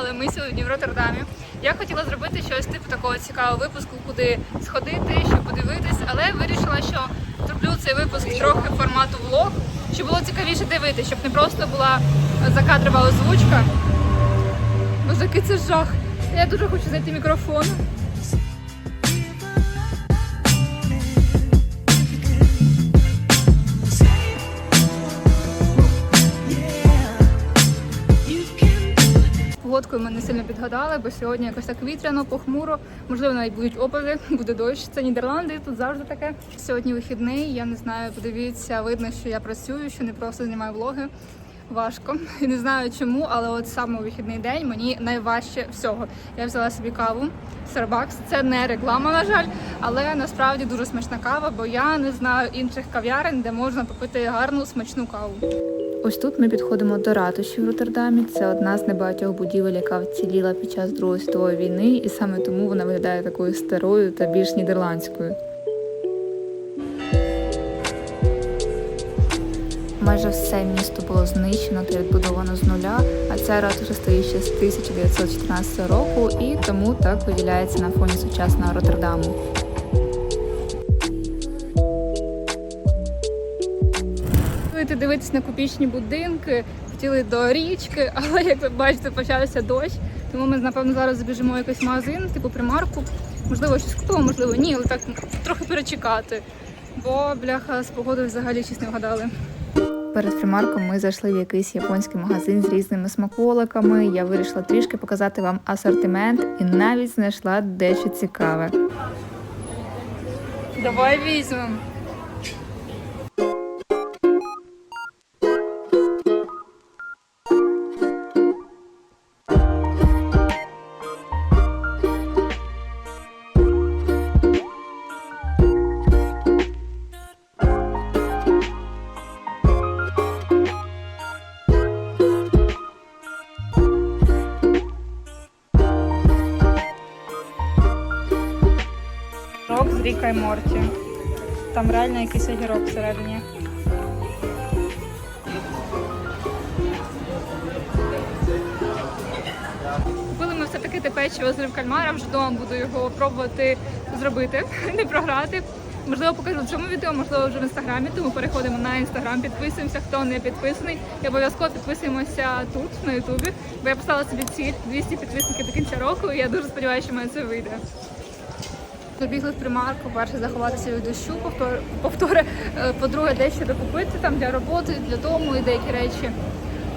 але ми сьогодні в Роттердамі. Я хотіла зробити щось типу такого цікавого випуску, куди сходити, щоб подивитись, але вирішила, що зроблю цей випуск трохи формату влог, щоб було цікавіше дивитися, щоб не просто була закадрова озвучка. Який це жах. Я дуже хочу знайти мікрофон. Погодкою ми не сильно підгадали, бо сьогодні якось так вітряно, похмуро. Можливо, навіть будуть опади, буде дощ. Це Нідерланди, тут завжди таке. Сьогодні вихідний. Я не знаю, подивіться, видно, що я працюю, що не просто знімаю влоги. Важко і не знаю чому, але от саме у вихідний день мені найважче всього. Я взяла собі каву Starbucks. Це не реклама, на жаль, але насправді дуже смачна кава, бо я не знаю інших кав'ярень, де можна попити гарну смачну каву. Ось тут ми підходимо до ратуші в Роттердамі. Це одна з небагатьох будівель, яка вціліла під час Другої світової війни, і саме тому вона виглядає такою старою та більш нідерландською. Майже все місто було знищено та відбудовано з нуля, а ця ратуша стоїть ще з 1914 року і тому так виділяється на фоні сучасного Роттердаму. Будете дивитись на купічні будинки, хотіли до річки, але як ви бачите, почався дощ. Тому ми напевно зараз забіжимо в якийсь магазин, типу примарку. Можливо, щось купимо, можливо, ні, але так трохи перечекати. Бо бляха з погодою взагалі щось не вгадали. Перед примарком ми зайшли в якийсь японський магазин з різними смаколиками. Я вирішила трішки показати вам асортимент і навіть знайшла дещо цікаве. Давай візьмемо. Огірок і Морті. Там реально якийсь огірок всередині. Купили ми все-таки те печиво з риб кальмара, вже вдома буду його пробувати зробити, не програти. Можливо, покажу в цьому відео, можливо, вже в інстаграмі, тому переходимо на інстаграм, підписуємося, хто не підписаний. І обов'язково підписуємося тут, на Ютубі. Бо я поставила собі ціль 200 підписників до кінця року, і я дуже сподіваюся, що в це вийде. Забігли в примарку, перше заховатися від дощу, повтор, повтори, е, по-друге, дещо докупити там для роботи, для дому і деякі речі.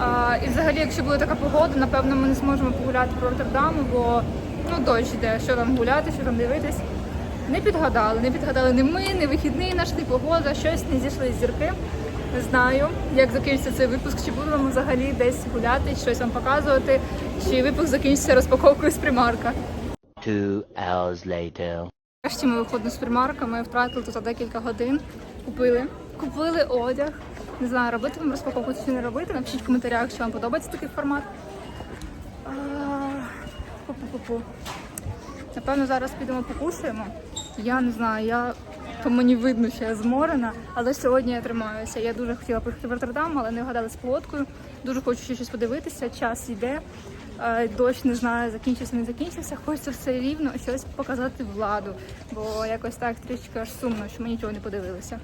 А, і взагалі, якщо буде така погода, напевно, ми не зможемо погуляти по Роттердаму, бо ну, дощ йде, що там гуляти, що там дивитись. Не підгадали, не підгадали ні ми, ні вихідний наш, ні погода, щось не зійшли з зірки. Не знаю, як закінчиться цей випуск, чи будемо взагалі десь гуляти, щось вам показувати, чи випуск закінчиться розпаковкою з примарка. Two hours later. Нарешті ми виходимо з примарка, ми втратили тут декілька годин. Купили. Купили одяг. Не знаю, робити вам розпаковку чи не робити. Напишіть в коментарях, що вам подобається такий формат. А, Пу-пу-пу-пу. Напевно, зараз підемо покушаємо. Я не знаю, я то мені видно, що я зморена, але сьогодні я тримаюся. Я дуже хотіла поїхати в Роттердам, але не вгадала з погодкою. Дуже хочу ще щось подивитися. Час йде. Е, Дощ не знаю, закінчився, не закінчився. Хочеться все рівно щось показати владу, бо якось так трішки аж сумно, що ми нічого не подивилися.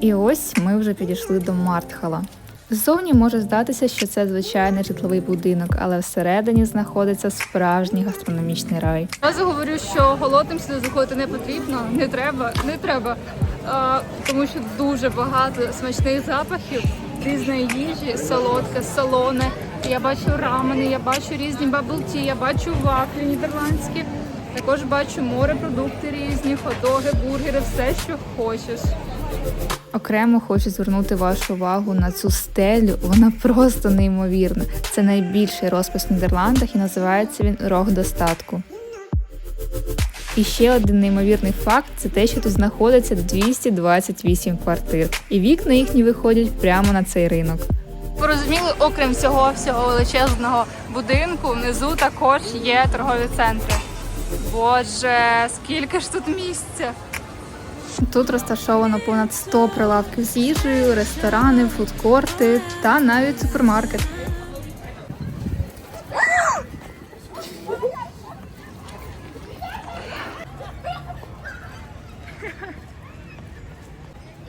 І ось ми вже підійшли до Мартхала. Ззовні може здатися, що це звичайний житловий будинок, але всередині знаходиться справжній гастрономічний рай. Разу говорю, що голодним сюди заходити не потрібно, не треба, не треба, а, тому що дуже багато смачних запахів, різної їжі, солодке, солоне. Я бачу рамени, я бачу різні баблті, я бачу вафлі нідерландські. Також бачу морепродукти різні, хот-доги, бургери, все, що хочеш. Окремо хочу звернути вашу увагу на цю стелю. Вона просто неймовірна. Це найбільший розпис в Нідерландах і називається він Рог достатку. І ще один неймовірний факт це те, що тут знаходиться 228 квартир, і вікна їхні виходять прямо на цей ринок. Ви розуміли, окрім цього всього величезного будинку, внизу також є торгові центри. Боже, скільки ж тут місця! Тут розташовано понад 100 прилавків з їжею, ресторани, фудкорти та навіть супермаркет.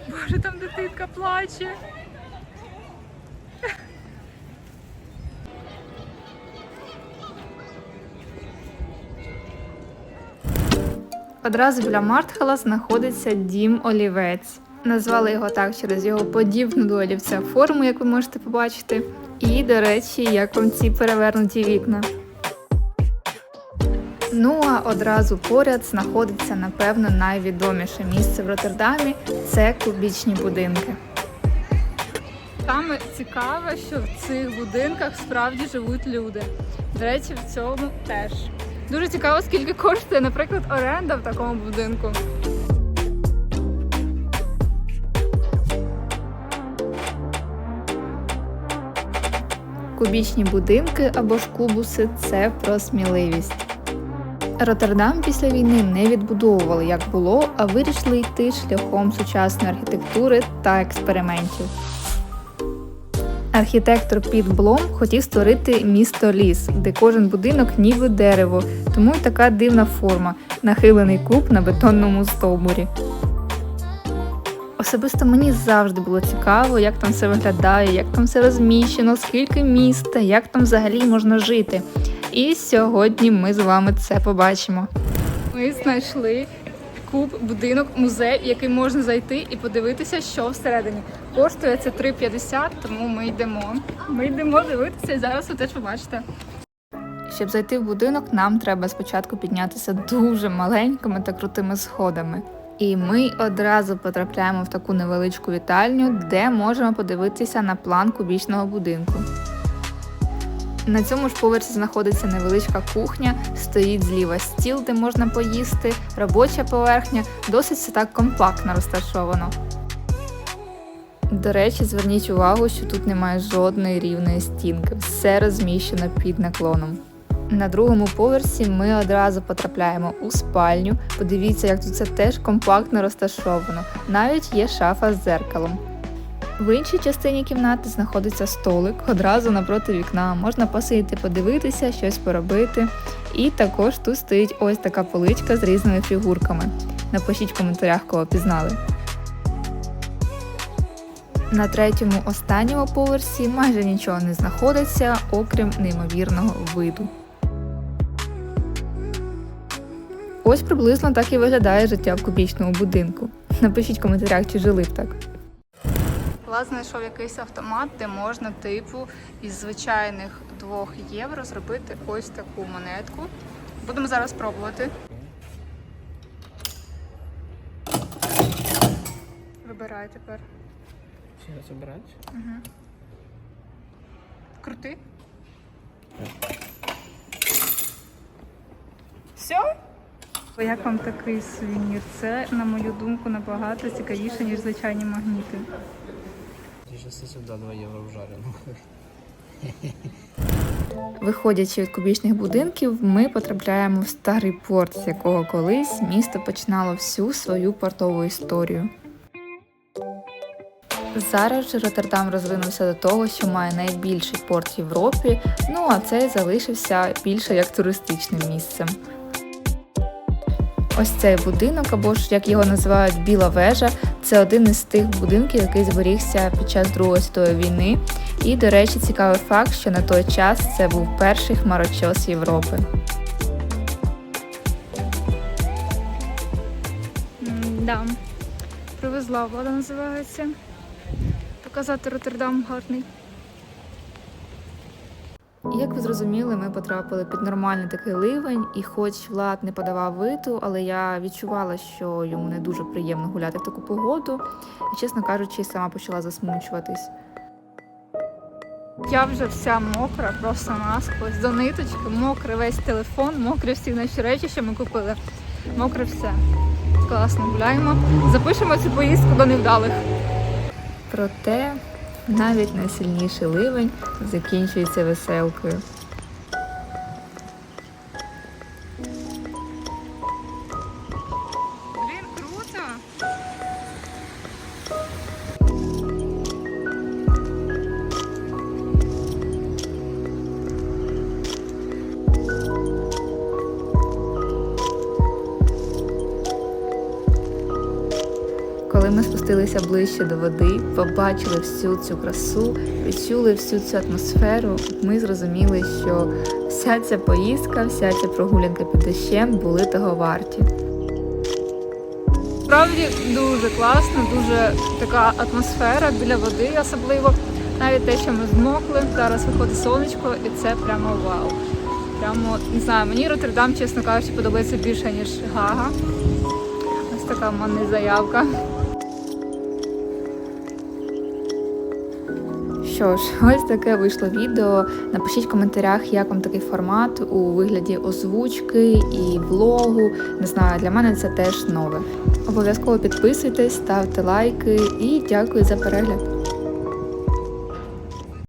Боже, там дитинка плаче. Одразу біля Мартхала знаходиться дім олівець. Назвали його так через його подібну до олівця форму, як ви можете побачити. І, до речі, як вам ці перевернуті вікна. Ну а одразу поряд знаходиться, напевно, найвідоміше місце в Роттердамі це кубічні будинки. Саме цікаве, що в цих будинках справді живуть люди. До речі, в цьому теж. Дуже цікаво, скільки коштує, наприклад, оренда в такому будинку. Кубічні будинки або ж кубуси це про сміливість. Роттердам після війни не відбудовували як було, а вирішили йти шляхом сучасної архітектури та експериментів. Архітектор Піт Блом хотів створити місто ліс, де кожен будинок ніби дерево, тому й така дивна форма нахилений куб на бетонному стовбурі. Особисто мені завжди було цікаво, як там все виглядає, як там все розміщено, скільки міста, як там взагалі можна жити. І сьогодні ми з вами це побачимо. Ми знайшли куб, будинок, музей, в який можна зайти і подивитися, що всередині. Коштує це 3,50, тому ми йдемо. Ми йдемо дивитися і зараз ви теж побачите. Щоб зайти в будинок, нам треба спочатку піднятися дуже маленькими та крутими сходами. І ми одразу потрапляємо в таку невеличку вітальню, де можемо подивитися на план кубічного будинку. На цьому ж поверсі знаходиться невеличка кухня, стоїть зліва стіл, де можна поїсти, робоча поверхня, досить все так компактно розташовано. До речі, зверніть увагу, що тут немає жодної рівної стінки, все розміщено під наклоном. На другому поверсі ми одразу потрапляємо у спальню. Подивіться, як тут це теж компактно розташовано. Навіть є шафа з дзеркалом. В іншій частині кімнати знаходиться столик, одразу напроти вікна. Можна посидіти, подивитися, щось поробити. І також тут стоїть ось така поличка з різними фігурками. Напишіть в коментарях, кого пізнали. На третьому останньому поверсі майже нічого не знаходиться, окрім неймовірного виду. Ось приблизно так і виглядає життя в кубічному будинку. Напишіть в коментарях, чи жили б так. Влад знайшов якийсь автомат, де можна, типу, із звичайних 2 євро зробити ось таку монетку. Будемо зараз пробувати. Вибирай тепер. Ще раз обирати? Угу. Крути. Все? Як вам такий сувенір? Це, на мою думку, набагато цікавіше, ніж звичайні магніти. Сейчас и сюда 2 євро вжарено. Виходячи від кубічних будинків, ми потрапляємо в старий порт, з якого колись місто починало всю свою портову історію. Зараз же Роттердам розвинувся до того, що має найбільший порт в Європі, ну а цей залишився більше як туристичним місцем. Ось цей будинок, або ж як його називають Біла вежа, це один із тих будинків, який зберігся під час Другої світової війни. І, до речі, цікавий факт, що на той час це був перший хмарочос Європи. Да. Привезла влада називається. Показати Роттердам гарний. Як ви зрозуміли, ми потрапили під нормальний такий ливень, і хоч Влад не подавав виту, але я відчувала, що йому не дуже приємно гуляти в таку погоду, і, чесно кажучи, сама почала засмучуватись. Я вже вся мокра, просто насквозь до ниточки, мокрий весь телефон, мокрі всі наші речі, що ми купили. Мокре все. Класно гуляємо. Запишемо цю поїздку до невдалих. Проте навіть найсильніший ливень закінчується веселкою. Блін, круто! Ми ближче до води, побачили всю цю красу, відчули всю цю атмосферу, ми зрозуміли, що вся ця поїздка, вся ця прогулянка під дощем були того варті. Справді дуже класно, дуже така атмосфера біля води, особливо. Навіть те, що ми змокли, зараз виходить сонечко, і це прямо вау. Прямо не знаю, мені Роттердам, чесно кажучи, подобається більше, ніж Гага. Ось така в мене заявка. Що ж, ось таке вийшло відео. Напишіть в коментарях, як вам такий формат у вигляді озвучки і влогу. Не знаю, для мене це теж нове. Обов'язково підписуйтесь, ставте лайки і дякую за перегляд.